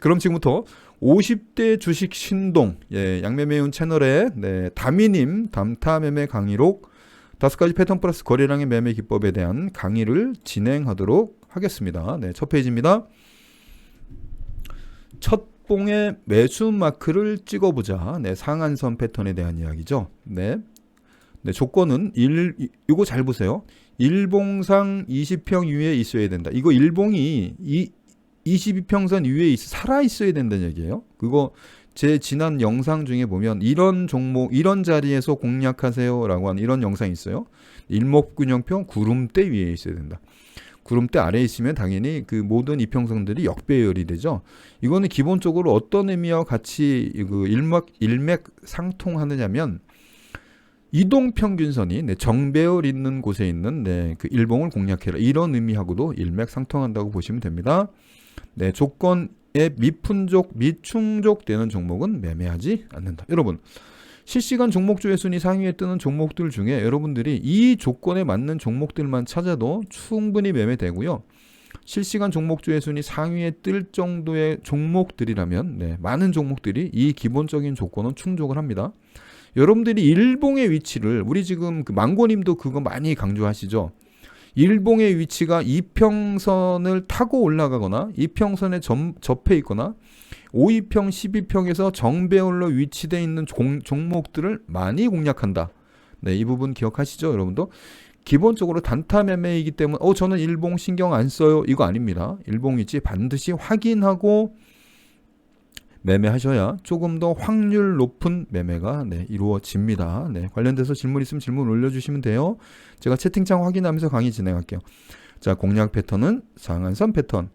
그럼 지금부터 50대 주식 신동 예, 양매매운 채널에 네, 다미님 담타 매매 강의록 다섯 가지 패턴 플러스 거래량의 매매 기법에 대한 강의를 진행하도록 하겠습니다. 네, 첫 페이지입니다. 첫 봉의 매수 마크를 찍어보자. 네, 상한선 패턴에 대한 이야기죠. 네, 네 조건은 일 이- 이거 잘 보세요. 일봉상 20평 이후에 있어야 된다. 이거 일봉이 이 22평선 위에 있, 살아 있어야 된다는 얘기예요. 그거 제 지난 영상 중에 보면 이런 종목 이런 자리에서 공략하세요라고 하는 이런 영상이 있어요. 일목균형표 구름대 위에 있어야 된다. 구름대 아래에 있으면 당연히 그 모든 이평선들이 역배열이 되죠. 이거는 기본적으로 어떤 의미와 같이 그 일맥 일맥 상통하느냐면 이동 평균선이 네, 정배열 있는 곳에 있는 네, 그 일봉을 공략해라 이런 의미하고도 일맥 상통한다고 보시면 됩니다. 네, 조건에 미푼족, 미충족 되는 종목은 매매하지 않는다. 여러분, 실시간 종목주의 순위 상위에 뜨는 종목들 중에 여러분들이 이 조건에 맞는 종목들만 찾아도 충분히 매매되고요. 실시간 종목주의 순위 상위에 뜰 정도의 종목들이라면 네, 많은 종목들이 이 기본적인 조건은 충족을 합니다. 여러분들이 일봉의 위치를 우리 지금 그 망고님도 그거 많이 강조하시죠. 일봉의 위치가 이평선을 타고 올라가거나 이평선에 점, 접해 있거나 5이평, 12평에서 정배열로 위치되어 있는 종, 종목들을 많이 공략한다. 네, 이 부분 기억하시죠, 여러분도? 기본적으로 단타 매매이기 때문에 어 저는 일봉 신경 안 써요. 이거 아닙니다. 일봉 위치 반드시 확인하고 매매하셔야 조금 더 확률 높은 매매가 네, 이루어집니다. 네, 관련돼서 질문 있으면 질문 올려주시면 돼요. 제가 채팅창 확인하면서 강의 진행할게요. 자, 공략 패턴은 상한선 패턴.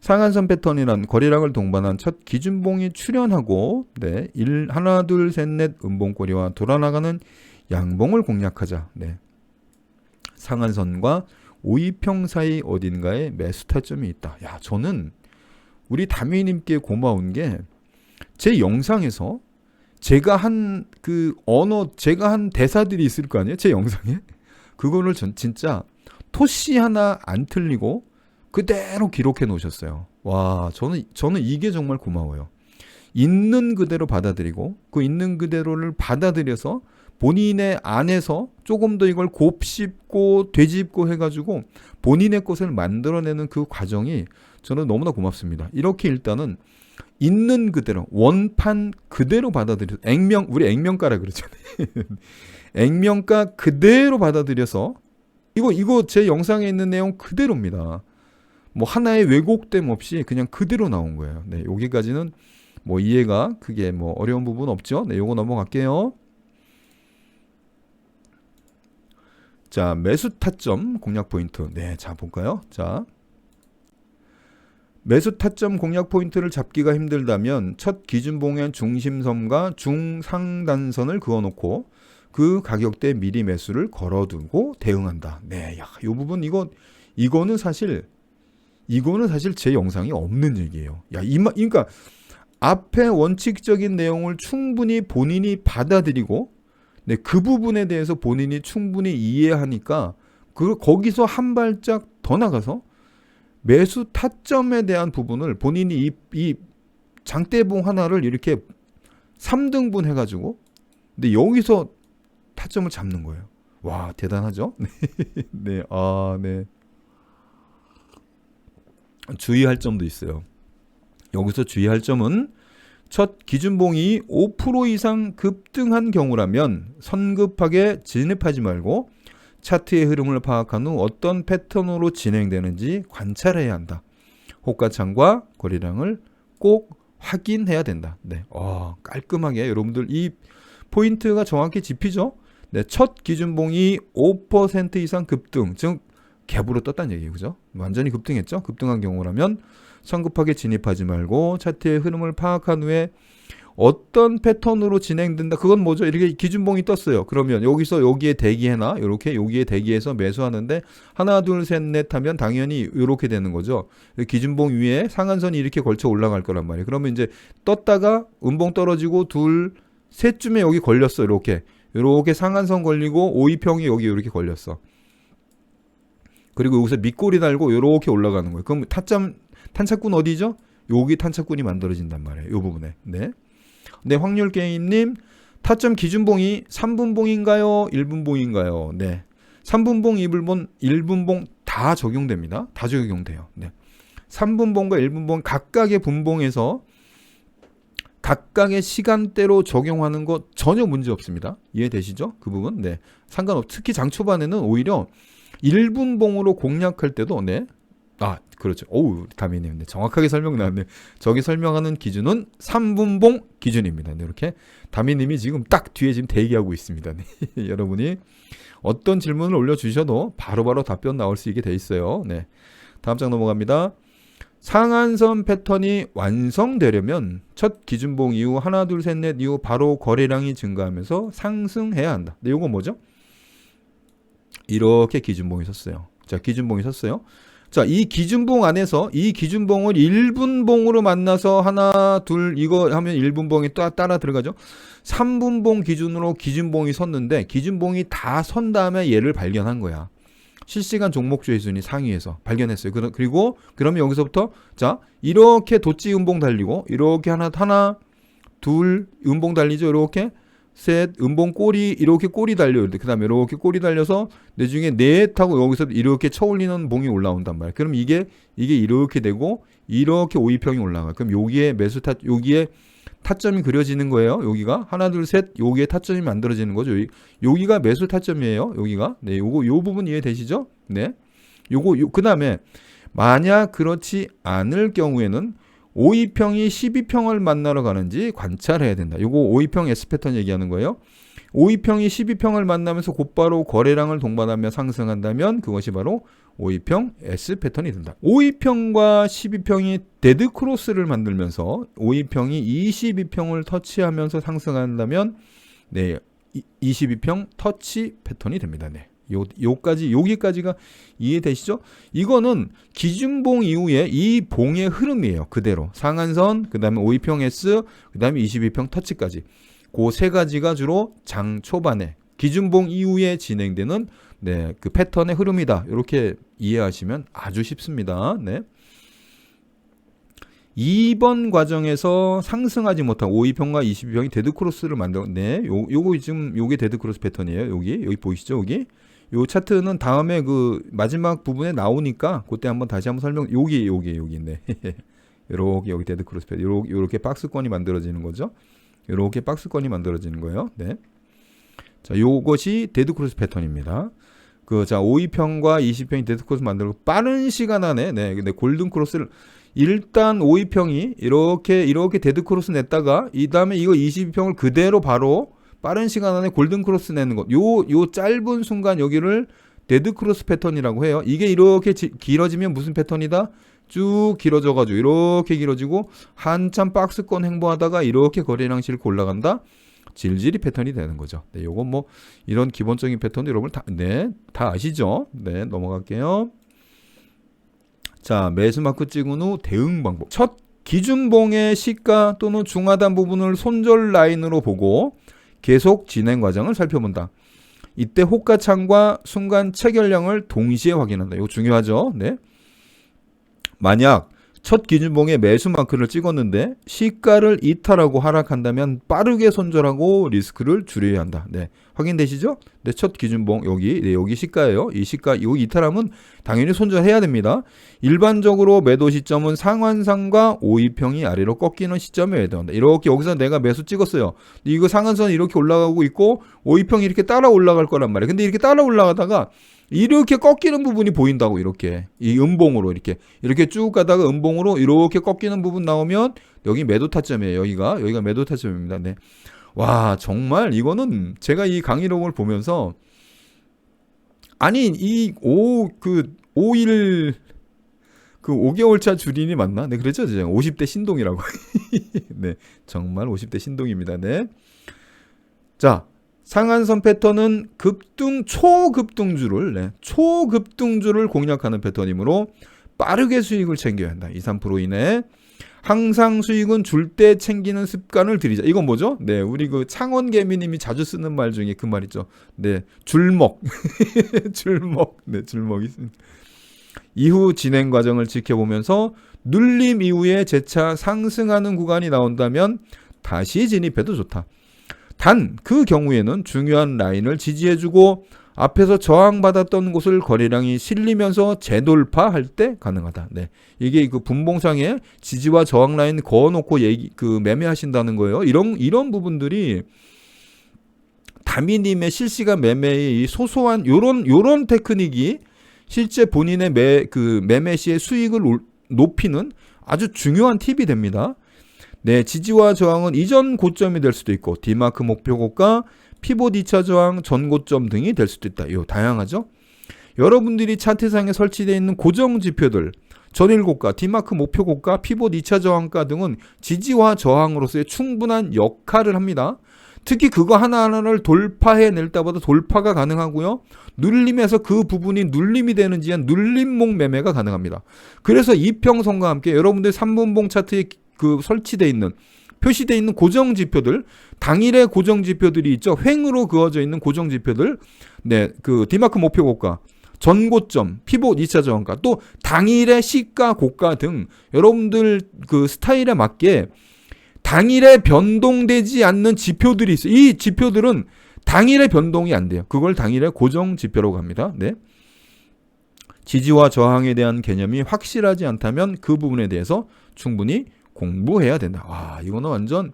상한선 패턴이란 거래량을 동반한 첫 기준봉이 출현하고 네, 일 하나 둘 셋 넷 음봉꼬리와 돌아나가는 양봉을 공략하자. 네. 상한선과 오이평 사이 어딘가에 매수 타점이 있다. 야, 저는 우리 다미님께 고마운 게 제 영상에서 제가 한 그 언어 제가 한 대사들이 있을 거 아니에요? 제 영상에 그거를 전 진짜 토시 하나 안 틀리고 그대로 기록해 놓으셨어요. 와, 저는 저는 이게 정말 고마워요. 있는 그대로 받아들이고 그 있는 그대로를 받아들여서 본인의 안에서 조금 더 이걸 곱씹고 되짚고 해가지고 본인의 것을 만들어내는 그 과정이 저는 너무나 고맙습니다. 이렇게 일단은 있는 그대로 원판 그대로 받아들여 액면 우리 액면가라 그러잖아요. 액면가 그대로 받아들여서 이거 이거 제 영상에 있는 내용 그대로입니다. 뭐 하나의 왜곡됨 없이 그냥 그대로 나온 거예요. 네, 여기까지는 뭐 이해가 그게 뭐 어려운 부분 없죠. 네, 요거 넘어갈게요. 자, 매수 타점 공략 포인트. 네, 자 볼까요? 자. 매수 타점 공략 포인트를 잡기가 힘들다면 첫 기준 봉의 중심선과 중상단선을 그어놓고 그 가격대 미리 매수를 걸어두고 대응한다. 네, 야, 이 부분 이거 이거는 사실 이거는 사실 제 영상이 없는 얘기예요. 야, 이마 그러니까 앞에 원칙적인 내용을 충분히 본인이 받아들이고 네, 그 부분에 대해서 본인이 충분히 이해하니까 그 거기서 한 발짝 더 나가서 매수 타점에 대한 부분을 본인이 이, 이 장대봉 하나를 이렇게 3등분 해가지고 근데 여기서 타점을 잡는 거예요. 와 대단하죠? 네, 아 네. 주의할 점도 있어요. 여기서 주의할 점은 첫 기준봉이 5% 이상 급등한 경우라면 선급하게 진입하지 말고 차트의 흐름을 파악한 후 어떤 패턴으로 진행되는지 관찰해야 한다. 호가창과 거래량을 꼭 확인해야 된다. 네, 어, 깔끔하게 여러분들 이 포인트가 정확히 짚히죠? 네, 첫 기준봉이 5% 이상 급등, 즉 갭으로 떴다는 얘기예요, 그죠? 완전히 급등했죠? 급등한 경우라면 성급하게 진입하지 말고 차트의 흐름을 파악한 후에 어떤 패턴으로 진행된다. 그건 뭐죠? 이렇게 기준봉이 떴어요. 그러면 여기서 여기에 대기해나 이렇게 여기에 대기해서 매수하는데 하나 둘 셋 넷 하면 당연히 이렇게 되는 거죠. 기준봉 위에 상한선이 이렇게 걸쳐 올라갈 거란 말이에요. 그러면 이제 떴다가 음봉 떨어지고 둘 셋쯤에 여기 걸렸어. 이렇게 이렇게 상한선 걸리고 오이평이 여기 이렇게 걸렸어. 그리고 여기서 밑꼬리 달고 이렇게 올라가는 거예요. 그럼 타점 탄착군 어디죠? 여기 탄착군이 만들어진단 말이에요. 요 부분에. 네. 네, 확률 게임님 타점 기준봉이 3분봉인가요? 1분봉인가요? 네. 3분봉, 2분봉, 1분봉 다 적용됩니다. 다 적용돼요. 네. 3분봉과 1분봉 각각의 분봉에서 각각의 시간대로 적용하는 거 전혀 문제 없습니다. 이해되시죠? 그 부분? 네. 상관없. 특히 장 초반에는 오히려 1분봉으로 공략할 때도 네. 아, 그렇죠. 오우, 다미님. 네. 정확하게 설명 나왔네. 저기 설명하는 기준은 3분봉 기준입니다. 네, 이렇게 다미님이 지금 딱 뒤에 지금 대기하고 있습니다. 네. 여러분이 어떤 질문을 올려주셔도 바로 바로 답변 나올 수 있게 돼 있어요. 네. 다음 장 넘어갑니다. 상한선 패턴이 완성되려면 첫 기준봉 이후 하나 둘 셋 넷 이후 바로 거래량이 증가하면서 상승해야 한다. 네, 요거 뭐죠? 이렇게 기준봉이 섰어요. 자, 기준봉이 섰어요. 자, 이 기준봉 안에서 이 기준봉을 1분봉으로 만나서 하나, 둘, 이거 하면 1분봉이 따, 따라 들어가죠. 3분봉 기준으로 기준봉이 섰는데 기준봉이 다 선 다음에 얘를 발견한 거야. 실시간 종목주의 순위 상위에서 발견했어요. 그러- 그리고 그러면 여기서부터 자 이렇게 도치 음봉 달리고 이렇게 하나 하나 둘 음봉 달리죠. 이렇게 셋 음봉 꼬리 이렇게 꼬리 달려요. 그다음에 이렇게 꼬리 달려서 내중에 넷 하고 여기서 이렇게 쳐올리는 봉이 올라온단 말이에요. 그럼 이게 이게 이렇게 되고 이렇게 오이평이 올라가. 그럼 여기에 매수 타 여기에 타점이 그려지는 거예요. 여기가 하나 둘 셋 여기에 타점이 만들어지는 거죠. 여기, 여기가 매수 타점이에요. 여기가 네, 요거 요 부분 이해되시죠? 네. 요거 요, 그다음에 만약 그렇지 않을 경우에는 오이평이 12평을 만나러 가는지 관찰해야 된다. 요거 오이평 S 패턴 얘기하는 거예요. 오이평이 12평을 만나면서 곧바로 거래량을 동반하며 상승한다면 그것이 바로 오이평 S 패턴이 된다. 오이평과 12평이 데드 크로스를 만들면서 오이평이 22평을 터치하면서 상승한다면 네, 22평 터치 패턴이 됩니다. 네. 요 요까지 여기까지가 이해되시죠? 이거는 기준봉 이후에 이 봉의 흐름이에요. 그대로 상한선, 그 다음에 오이평 S, 그 다음에 22평 터치까지 그 세 가지가 주로 장 초반에 기준봉 이후에 진행되는 네, 그 패턴의 흐름이다. 이렇게 이해하시면 아주 쉽습니다. 네. 2번 과정에서 상승하지 못한 5위평과 22평이 데드크로스를 만들어 네. 요 요거 지금 요게 데드크로스 패턴이에요. 여기 여기 보이시죠? 여기 요 차트는 다음에 그 마지막 부분에 나오니까 그때 한번 다시 한번 설명 여기 여기 여기인데 요렇게 여기 데드 크로스 패턴 요렇게 요렇게 박스권이 만들어지는 거죠. 요렇게 박스권이 만들어지는 거예요. 네. 자, 요것이 데드 크로스 패턴입니다. 그, 자, 5위평과 20평이 데드크로스 만들고 빠른 시간 안에, 네, 근데 골든크로스를, 일단 5위평이 이렇게, 이렇게 데드크로스 냈다가, 이 다음에 이거 22평을 그대로 바로 빠른 시간 안에 골든 크로스 내는 것. 요, 요 짧은 순간 여기를 데드 크로스 패턴이라고 해요. 이게 이렇게 지- 길어지면 무슨 패턴이다? 쭉 길어져가지고, 이렇게 길어지고, 한참 박스권 행보하다가 이렇게 거래량 싣고 올라간다? 질질이 패턴이 되는 거죠. 네, 요건 뭐 이런 기본적인 패턴 여러분 다, 네, 다 아시죠? 네, 넘어갈게요. 자, 매수 마크 찍은 후 대응 방법. 첫 기준봉의 시가 또는 중하단 부분을 손절 라인으로 보고 계속 진행 과정을 살펴본다. 이때 호가창과 순간 체결량을 동시에 확인한다. 이거 중요하죠? 네. 만약 첫 기준봉에 매수 마크를 찍었는데 시가를 이탈하고 하락한다면 빠르게 손절하고 리스크를 줄여야 한다. 네. 확인되시죠? 네, 첫 기준봉 여기 네, 여기 시가예요. 이 시가 여기 이탈하면 당연히 손절해야 됩니다. 일반적으로 매도 시점은 상한선과 5위평이 아래로 꺾이는 시점에 해당한다. 이렇게 여기서 내가 매수 찍었어요. 이거 상한선 이렇게 올라가고 있고 5위평이 이렇게 따라 올라갈 거란 말이에요. 근데 이렇게 따라 올라가다가 이렇게 꺾이는 부분이 보인다고 이렇게 이 음봉으로 이렇게 이렇게 쭉 가다가 음봉으로 이렇게 꺾이는 부분 나오면 여기 매도 타점이에요. 여기가 여기가 매도 타점입니다. 네. 와 정말 이거는 제가 이 강의록을 보면서 아니 이오그 5일 그 5개월 차 주린이 맞나? 네 그랬죠. 제가 50대 신동이라고. 네 정말 50대 신동입니다. 네. 자 상한선 패턴은 급등 초급등주를 네, 초급등주를 공략하는 패턴이므로 빠르게 수익을 챙겨야 한다. 2, 3% 이내. 항상 수익은 줄 때 챙기는 습관을 들이자. 이건 뭐죠? 네, 우리 그 창원 개미님이 자주 쓰는 말 중에 그 말 있죠. 네, 줄먹, 줄먹, 네, 줄먹이 있습니다. 이후 진행 과정을 지켜보면서 눌림 이후에 재차 상승하는 구간이 나온다면 다시 진입해도 좋다. 단 그 경우에는 중요한 라인을 지지해주고 앞에서 저항받았던 곳을 거래량이 실리면서 재돌파할 때 가능하다. 네. 이게 그 분봉상에 지지와 저항 라인 그어 놓고 얘기, 그 매매하신다는 거예요. 이런, 이런 부분들이 다미 님의 실시간 매매의 이 소소한 요런, 요런 테크닉이 실제 본인의 매, 그 매매 시의 수익을 올- 높이는 아주 중요한 팁이 됩니다. 네, 지지와 저항은 이전 고점이 될 수도 있고, 디마크 목표 고가, 피봇 2차 저항, 전 고점 등이 될 수도 있다. 요 다양하죠? 여러분들이 차트상에 설치되어 있는 고정 지표들, 전일 고가, 디마크 목표 고가, 피봇 2차 저항가 등은 지지와 저항으로서의 충분한 역할을 합니다. 특히 그거 하나하나를 돌파해낼 때보다 돌파가 가능하고요. 눌림에서 그 부분이 눌림이 되는지 한 눌림목 매매가 가능합니다. 그래서 이평선과 함께 여러분들 3분봉 차트에 그 설치되어 있는 표시되어 있는 고정 지표들 당일의 고정 지표들이 있죠. 횡으로 그어져 있는 고정 지표들. 네, 그 디마크 목표 고가, 전고점, 피봇 2차 저항가, 또 당일의 시가 고가 등 여러분들 그 스타일에 맞게 당일에 변동되지 않는 지표들이 있어요. 이 지표들은 당일에 변동이 안 돼요. 그걸 당일의 고정 지표라고 합니다. 네. 지지와 저항에 대한 개념이 확실하지 않다면 그 부분에 대해서 충분히 공부해야 된다. 와, 이거는 완전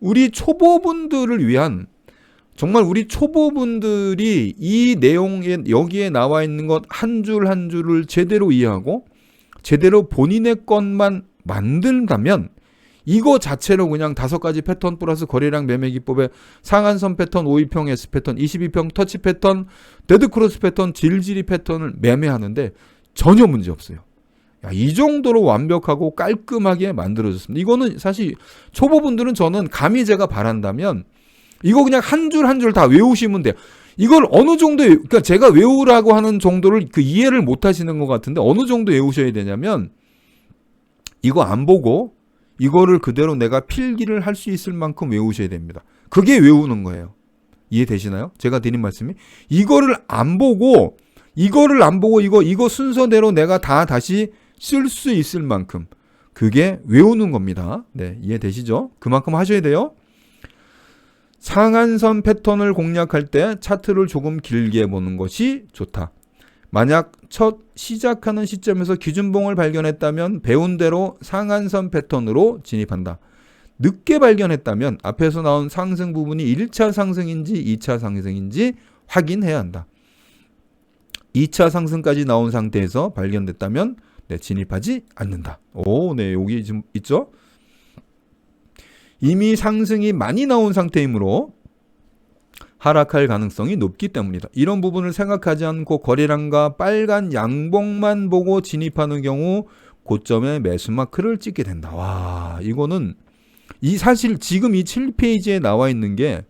우리 초보분들을 위한 정말 우리 초보분들이 이 내용에 여기에 나와 있는 것 한 줄한 줄을 제대로 이해하고 제대로 본인의 것만 만든다면 이거 자체로 그냥 다섯 가지 패턴 플러스 거래량 매매 기법의 상한선 패턴, 5위평 S 패턴, 22평 터치 패턴, 데드 크로스 패턴, 질질이 패턴을 매매하는데 전혀 문제 없어요. 야, 이 정도로 완벽하고 깔끔하게 만들어졌습니다. 이거는 사실 초보분들은 저는 감히 제가 바란다면 이거 그냥 한 줄 한 줄 다 외우시면 돼요. 이걸 어느 정도 그러니까 제가 외우라고 하는 정도를 그 이해를 못 하시는 것 같은데 어느 정도 외우셔야 되냐면 이거 안 보고 이거를 그대로 내가 필기를 할 수 있을 만큼 외우셔야 됩니다. 그게 외우는 거예요. 이해되시나요? 제가 드린 말씀이 이거를 안 보고 이거를 안 보고 이거 이거 순서대로 내가 다 다시 쓸 수 있을 만큼 그게 외우는 겁니다. 네, 이해되시죠? 그만큼 하셔야 돼요. 상한선 패턴을 공략할 때 차트를 조금 길게 보는 것이 좋다. 만약 첫 시작하는 시점에서 기준봉을 발견했다면 배운 대로 상한선 패턴으로 진입한다. 늦게 발견했다면 앞에서 나온 상승 부분이 1차 상승인지 2차 상승인지 확인해야 한다. 2차 상승까지 나온 상태에서 발견됐다면 네, 진입하지 않는다. 오, 네, 여기 지금 있죠? 이미 상승이 많이 나온 상태이므로 하락할 가능성이 높기 때문이다. 이런 부분을 생각하지 않고 거래량과 빨간 양봉만 보고 진입하는 경우 고점에 매수 마크를 찍게 된다. 와, 이거는 이 사실 지금 이 7페이지에 나와 있는 게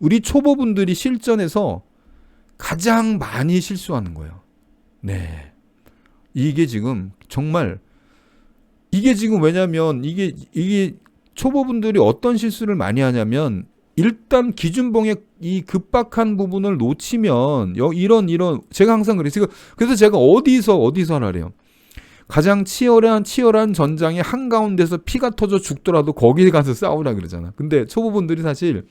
우리 초보분들이 실전에서 가장 많이 실수하는 거예요. 네. 이게 지금 정말 이게 지금 왜냐면 이게 이게 초보분들이 어떤 실수를 많이 하냐면 일단 기준봉의 이 급박한 부분을 놓치면 여, 이런 이런 제가 항상 그랬어요. 그래서 제가 어디서 어디서 하라래요. 가장 치열한 치열한 전장의 한 가운데서 피가 터져 죽더라도 거기 가서 싸우라 그러잖아. 근데 초보분들이 사실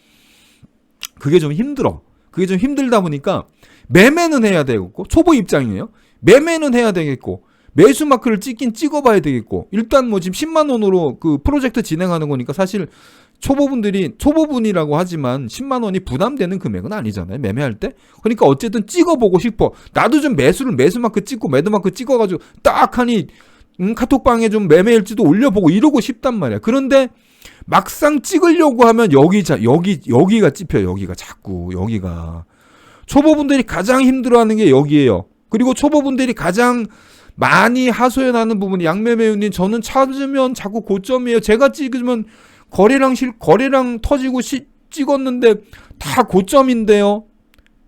그게 좀 힘들어. 그게 좀 힘들다 보니까 매매는 해야 되겠고 초보 입장이에요. 매매는 해야 되겠고 매수 마크를 찍긴 찍어봐야 되겠고 일단 뭐 지금 10만 원으로 그 프로젝트 진행하는 거니까 사실 초보분들이 초보분이라고 하지만 10만 원이 부담되는 금액은 아니잖아요 매매할 때. 그러니까 어쨌든 찍어보고 싶어. 나도 좀 매수를 매수 마크 찍고 매도 마크 찍어가지고 딱 하니 음, 카톡방에 좀 매매일지도 올려보고 이러고 싶단 말이야. 그런데 막상 찍으려고 하면 여기 자 여기 여기가 찝혀 여기가 자꾸 여기가. 초보분들이 가장 힘들어하는 게 여기에요 그리고 초보분들이 가장 많이 하소연하는 부분이 양매매우님 저는 찾으면 자꾸 고점이에요. 제가 찍으면 거래량 실 거래량 터지고 시, 찍었는데 다 고점인데요.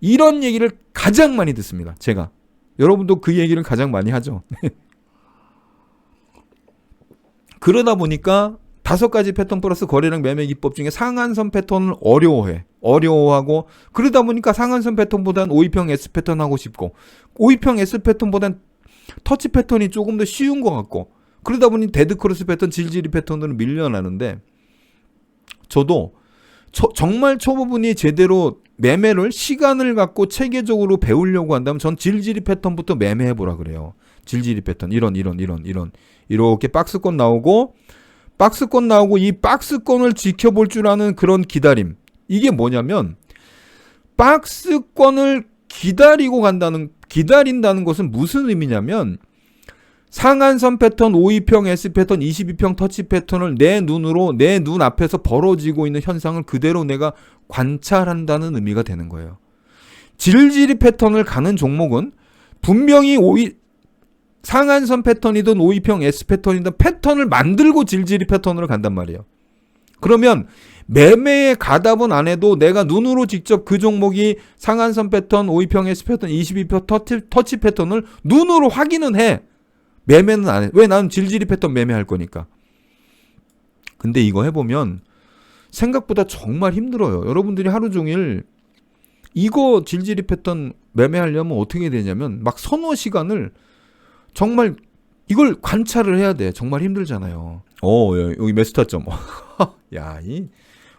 이런 얘기를 가장 많이 듣습니다. 제가 여러분도 그 얘기를 가장 많이 하죠. 그러다 보니까 다섯 가지 패턴 플러스 거래량 매매 기법 중에 상한선 패턴을 어려워해. 어려워하고 그러다 보니까 상한선 패턴보단 5위평 S 패턴 하고 싶고 5위평 S 패턴보단 터치 패턴이 조금 더 쉬운 것 같고 그러다 보니 데드 크로스 패턴, 질질이 패턴으로 밀려나는데 저도 초- 정말 초보분이 제대로 매매를 시간을 갖고 체계적으로 배우려고 한다면 전 질질이 패턴부터 매매해 보라 그래요. 질질이 패턴 이런 이런 이런 이런 이렇게 박스권 나오고 박스권 나오고 이 박스권을 지켜볼 줄 아는 그런 기다림. 이게 뭐냐면 박스권을 기다리고 간다는 기다린다는 것은 무슨 의미냐면 상한선 패턴, 5위평, S 패턴, 22평 터치 패턴을 내 눈으로 내 눈 앞에서 벌어지고 있는 현상을 그대로 내가 관찰한다는 의미가 되는 거예요. 질질이 패턴을 가는 종목은 분명히 5위 상한선 패턴이든 5위평 S 패턴이든 패턴을 만들고 질질이 패턴으로 간단 말이에요. 그러면 매매에 가답은 안 해도 내가 눈으로 직접 그 종목이 상한선 패턴, 5위평 S 패턴, 22평 터치, 터치 패턴을 눈으로 확인은 해. 매매는 안 해. 왜 나는 질질이 패턴 매매할 거니까. 근데 이거 해보면 생각보다 정말 힘들어요. 여러분들이 하루 종일 이거 질질이 패턴 매매하려면 어떻게 되냐면 막 서너 시간을 정말 이걸 관찰을 해야 돼. 정말 힘들잖아요. 어, 여기 메스타점. 야, 이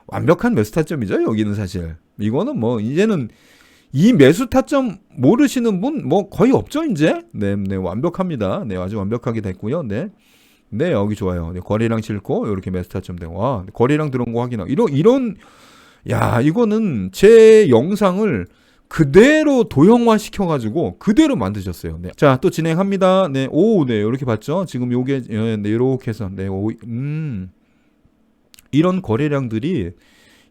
완벽한 메스타점이죠. 여기는 사실. 이거는 뭐 이제는 이 매수 타점 모르시는 분 뭐 거의 없죠, 이제. 네, 네, 완벽합니다. 네, 아주 완벽하게 됐고요. 네. 네, 여기 좋아요. 네, 거리랑 싣고 이렇게 매수 타점 되고. 와, 거리랑 들어온 거 확인하고. 이런 이런 야, 이거는 제 영상을 그대로 도형화 시켜가지고 그대로 만드셨어요. 네. 자, 또 진행합니다. 네, 오, 네, 이렇게 봤죠. 지금 요게, 예, 네, 이렇게 해서, 네, 오, 음, 이런 거래량들이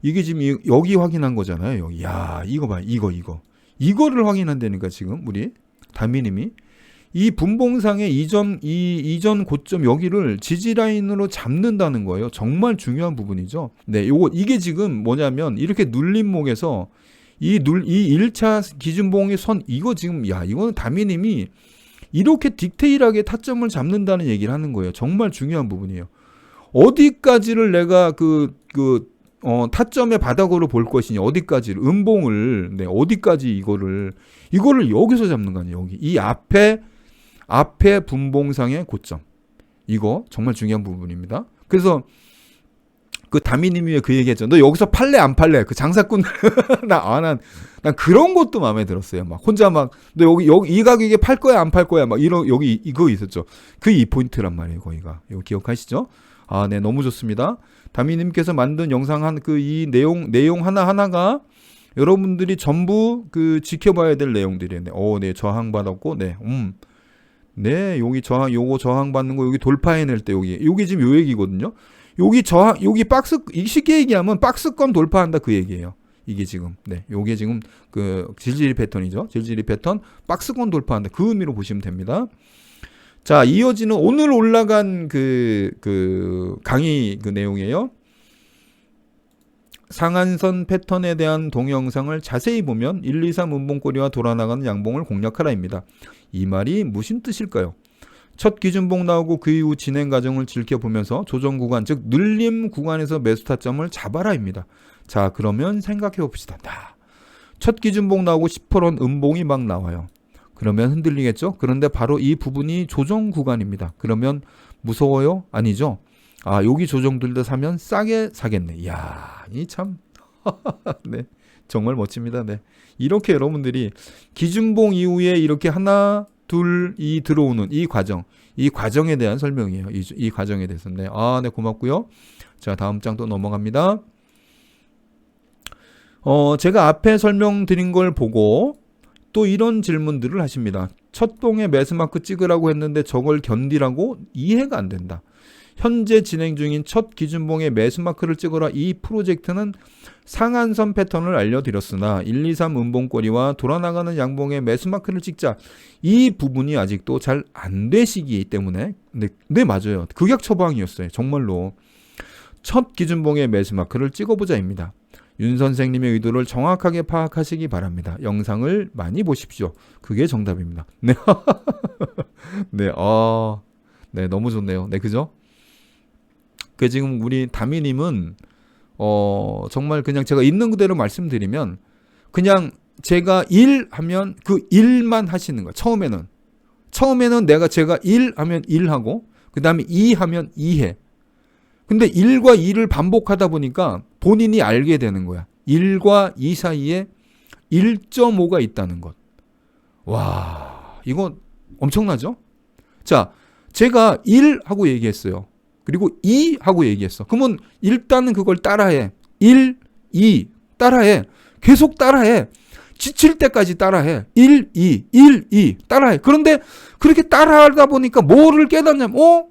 이게 지금 이- 여기 확인한 거잖아요. 여기. 야, 이거 봐, 이거, 이거. 이거를 확인한다니까, 지금, 우리 다미님이. 이 분봉상의 이점, 이 이전 고점 여기를 지지라인으로 잡는다는 거예요. 정말 중요한 부분이죠. 네, 요거, 이게 지금 뭐냐면, 이렇게 눌림목에서 이 눌, 이 1차 기준봉의 선, 이거 지금, 야, 이거는 다미님이 이렇게 디테일하게 타점을 잡는다는 얘기를 하는 거예요. 정말 중요한 부분이에요. 어디까지를 내가 그, 그, 어, 타점의 바닥으로 볼 것이냐, 어디까지를, 음봉을, 네, 어디까지 이거를, 이거를 여기서 잡는 거 아니에요, 여기. 이 앞에, 앞에 분봉상의 고점. 이거 정말 중요한 부분입니다. 그래서 그 다미님이 왜그 얘기했죠. 너 여기서 팔래 안 팔래? 그 장사꾼 나아난난 그런 것도 마음에 들었어요. 막 혼자 막 너 여기 여기 이 가격에 팔 거야 안 팔 거야 막 이런 여기 이거 있었죠. 그 이 포인트란 말이에요. 거기가 이거 기억하시죠? 아, 네 너무 좋습니다. 다미님께서 만든 영상 한 그 이 내용 내용 하나 하나가 여러분들이 전부 그 지켜봐야 될 내용들이에요. 네. 오, 네 저항 받았고, 네, 음. 네, 여기 저항, 요거 저항 받는 거 여기 돌파해낼 때 여기, 여기 지금 요 얘기거든요. 여기 저항, 여기 박스, 이 쉽게 얘기하면 박스권 돌파한다 그 얘기예요. 이게 지금, 네, 요게 지금 그 질질이 패턴이죠. 질질이 패턴, 박스권 돌파한다 그 의미로 보시면 됩니다. 자, 이어지는 오늘 올라간 그, 그 강의 그 내용이에요. 상한선 패턴에 대한 동영상을 자세히 보면 1, 2, 3 음봉꼬리와 돌아나가는 양봉을 공략하라입니다. 이 말이 무슨 뜻일까요? 첫 기준봉 나오고 그 이후 진행 과정을 지켜보면서 조정 구간, 즉 늘림 구간에서 매수 타점을 잡아라입니다. 자, 그러면 생각해 봅시다. 자, 첫 기준봉 나오고 10%는 음봉이 막 나와요. 그러면 흔들리겠죠? 그런데 바로 이 부분이 조정 구간입니다. 그러면 무서워요? 아니죠? 아, 여기 조정들도 사면 싸게 사겠네. 이야, 이 참. 네. 정말 멋집니다. 네. 이렇게 여러분들이 기준봉 이후에 이렇게 하나, 둘, 이 들어오는 이 과정, 이 과정에 대한 설명이에요. 이, 이 과정에 대해서. 네. 아, 네, 고맙고요. 자, 다음 장 또 넘어갑니다. 어, 제가 앞에 설명드린 걸 보고 또 이런 질문들을 하십니다. 첫 봉에 매스마크 찍으라고 했는데 저걸 견디라고 이해가 안 된다. 현재 진행 중인 첫 기준봉의 매수마크를 찍어라. 이 프로젝트는 상한선 패턴을 알려드렸으나 1, 2, 3 음봉꼬리와 돌아나가는 양봉의 매수마크를 찍자. 이 부분이 아직도 잘 안 되시기 때문에 네, 네 맞아요. 극약 처방이었어요. 정말로. 첫 기준봉의 매수마크를 찍어보자입니다. 윤 선생님의 의도를 정확하게 파악하시기 바랍니다. 영상을 많이 보십시오. 그게 정답입니다. 네, 네, 아, 네 너무 좋네요. 네 그죠? 그 지금 우리 다미님은 어 정말 그냥 제가 있는 그대로 말씀드리면 그냥 제가 일 하면 그 일만 하시는 거예요. 처음에는 처음에는 내가 제가 일 하면 일 하고 그 다음에 2 하면 이해. 근데 1과 2를 반복하다 보니까 본인이 알게 되는 거야. 1과 2 사이에 1.5가 있다는 것. 와, 이거 엄청나죠? 자, 제가 1 하고 얘기했어요. 그리고 2 하고 얘기했어. 그러면 일단은 그걸 따라해. 1, 2 따라해. 계속 따라해. 지칠 때까지 따라해. 1, 2, 1, 2 따라해. 그런데 그렇게 따라하다 보니까 뭐를 깨닫냐면 어?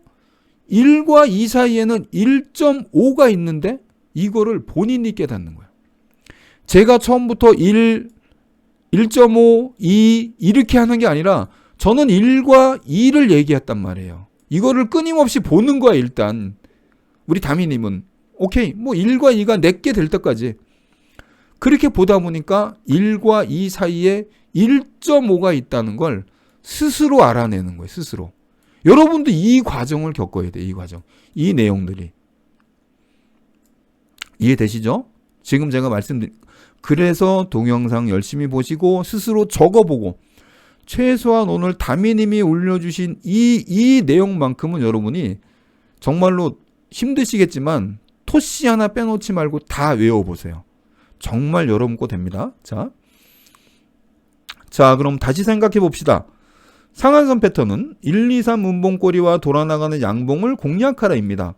1과 2 사이에는 1.5가 있는데 이거를 본인이 깨닫는 거야. 제가 처음부터 1, 1.5, 2 이렇게 하는 게 아니라 저는 1과 2를 얘기했단 말이에요. 이거를 끊임없이 보는 거야, 일단. 우리 다미님은. 오케이. 뭐 1과 2가 내게 될 때까지. 그렇게 보다 보니까 1과 2 사이에 1.5가 있다는 걸 스스로 알아내는 거예요, 스스로. 여러분도 이 과정을 겪어야 돼, 이 과정. 이 내용들이. 이해되시죠? 지금 제가 말씀드린, 그래서 동영상 열심히 보시고 스스로 적어보고 최소한 오늘 다미님이 올려주신 이, 이 내용만큼은 여러분이 정말로 힘드시겠지만 토시 하나 빼놓지 말고 다 외워보세요. 정말 여러분 거 됩니다. 자. 자, 그럼 다시 생각해 봅시다. 상한선 패턴은 1, 2, 3 음봉꼬리와 돌아나가는 양봉을 공략하라입니다.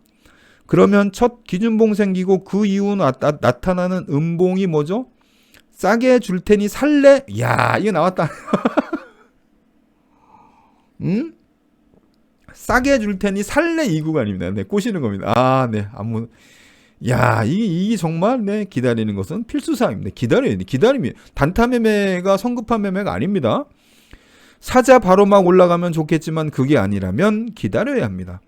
그러면 첫 기준봉 생기고 그 이후 나, 나, 타나는 음봉이 뭐죠? 싸게 줄 테니 살래? 야, 이거 나왔다. 음? 싸게 줄 테니 살래 이 구간입니다. 네, 꼬시는 겁니다. 아, 네. 아무 야, 이, 이 정말 네, 기다리는 것은 필수 사항입니다. 기다려야 돼. 기다림이 단타 매매가 성급한 매매가 아닙니다. 사자 바로 막 올라가면 좋겠지만 그게 아니라면 기다려야 합니다.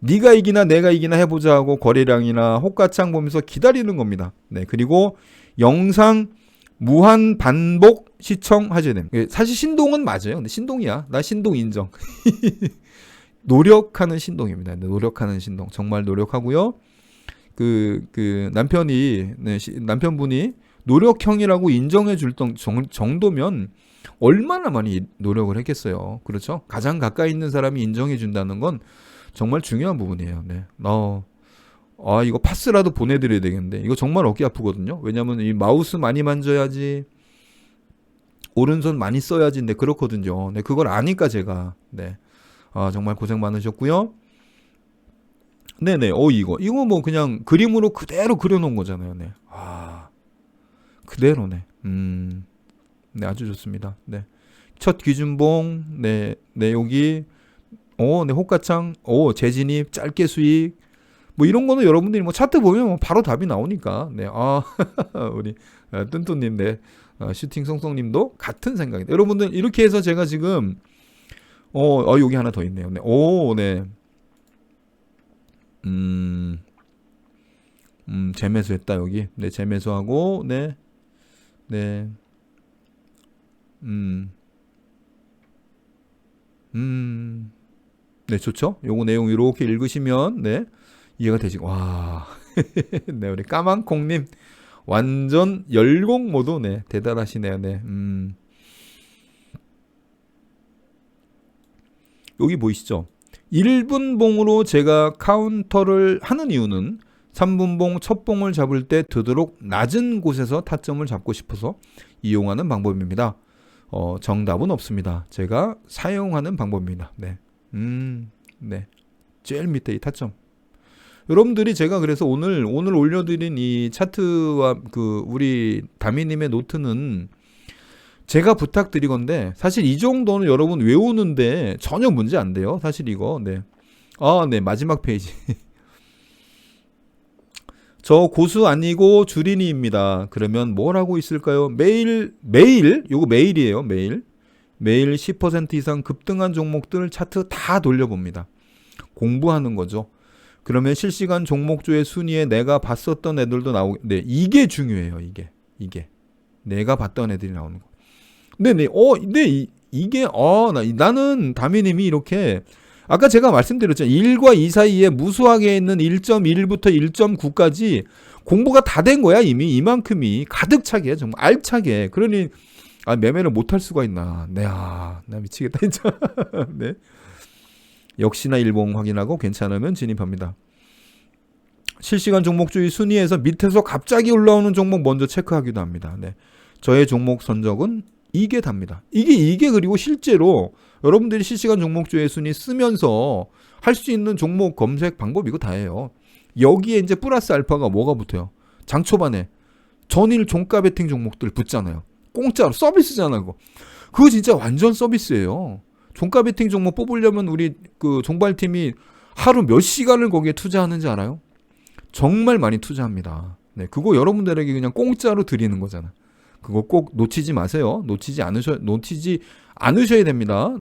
네가 이기나 내가 이기나 해보자 하고 거래량이나 호가창 보면서 기다리는 겁니다. 네, 그리고 영상 무한 반복 시청하셔야 됩니다. 예, 사실 신동은 맞아요. 근데 신동이야. 나 신동 인정. 노력하는 신동입니다. 네, 노력하는 신동. 정말 노력하고요. 그, 그, 남편이, 네, 시, 남편분이 노력형이라고 인정해 줄 정도면 얼마나 많이 노력을 했겠어요. 그렇죠? 가장 가까이 있는 사람이 인정해 준다는 건 정말 중요한 부분이에요. 네. 어, 아, 이거 파스라도 보내드려야 되겠는데. 이거 정말 어깨 아프거든요. 왜냐면 이 마우스 많이 만져야지. 오른손 많이 써야지. 근데 그렇거든요. 네, 그걸 아니까 제가. 네. 아, 정말 고생 많으셨고요. 네네. 어, 이거. 이거 뭐 그냥 그림으로 그대로 그려놓은 거잖아요. 네. 아, 그대로네. 음. 네, 아주 좋습니다. 네. 첫 기준봉, 네, 네, 여기, 어, 네, 호가창, 어, 재진입, 짧게 수익, 뭐 이런 거는 여러분들이 뭐 차트 보면 뭐 바로 답이 나오니까, 네, 아, 우리, 아, 뚠뚠님, 네, 아, 슈팅 송송님도 같은 생각입니다. 여러분들, 이렇게 해서 제가 지금, 어, 어, 여기 하나 더 있네요. 네, 오, 네. 음, 음, 재매수 했다, 여기. 네, 재매수하고, 네, 네. 음. 음. 네, 좋죠? 요거 내용 이렇게 읽으시면 네. 이해가 되시. 와. 네, 우리 까망콩 님 완전 열공 모드 네. 대단하시네요. 네. 음. 여기 보이시죠? 1분봉으로 제가 카운터를 하는 이유는 3분봉 첫 봉을 잡을 때 되도록 낮은 곳에서 타점을 잡고 싶어서 이용하는 방법입니다. 어, 정답은 없습니다. 제가 사용하는 방법입니다. 네. 음, 네. 제일 밑에 이 타점. 여러분들이 제가 그래서 오늘, 오늘 올려드린 이 차트와 그 우리 다미님의 노트는 제가 부탁드리건데 사실 이 정도는 여러분 외우는데 전혀 문제 안 돼요. 사실 이거. 네. 아, 네. 마지막 페이지. 저 고수 아니고 주린이입니다. 그러면 뭘 하고 있을까요? 매일 매일 요거 매일이에요. 매일 매일 10% 이상 급등한 종목들 차트 다 돌려봅니다. 공부하는 거죠. 그러면 실시간 종목조의 순위에 내가 봤었던 애들도 나오게. 네, 이게 중요해요. 이게 이게 내가 봤던 애들이 나오는 거. 네, 네, 어, 네, 이, 게 어, 나, 나는 다미님이 이렇게 아까 제가 말씀드렸죠. 1과 2 사이에 무수하게 있는 1.1부터 1.9까지 공부가 다 된 거야, 이미. 이만큼이. 가득 차게, 정말 알차게. 그러니, 아, 매매를 못 할 수가 있나. 네, 아, 나 미치겠다, 진짜. 네. 역시나 일봉 확인하고 괜찮으면 진입합니다. 실시간 종목주의 순위에서 밑에서 갑자기 올라오는 종목 먼저 체크하기도 합니다. 네. 저의 종목 선적은 이게 답니다. 이게 이게 그리고 실제로 여러분들이 실시간 종목주의 순위 쓰면서 할 수 있는 종목 검색 방법 이거 다예요. 여기에 이제 플러스 알파가 뭐가 붙어요? 장 초반에 전일 종가 베팅 종목들 붙잖아요. 공짜로 서비스잖아 그거. 그거 진짜 완전 서비스예요. 종가 베팅 종목 뽑으려면 우리 그 종발팀이 하루 몇 시간을 거기에 투자하는지 알아요? 정말 많이 투자합니다. 네, 그거 여러분들에게 그냥 공짜로 드리는 거잖아. 그거 꼭 놓치지 마세요. 놓치지 않으셔 놓치지 않으셔야 됩니다.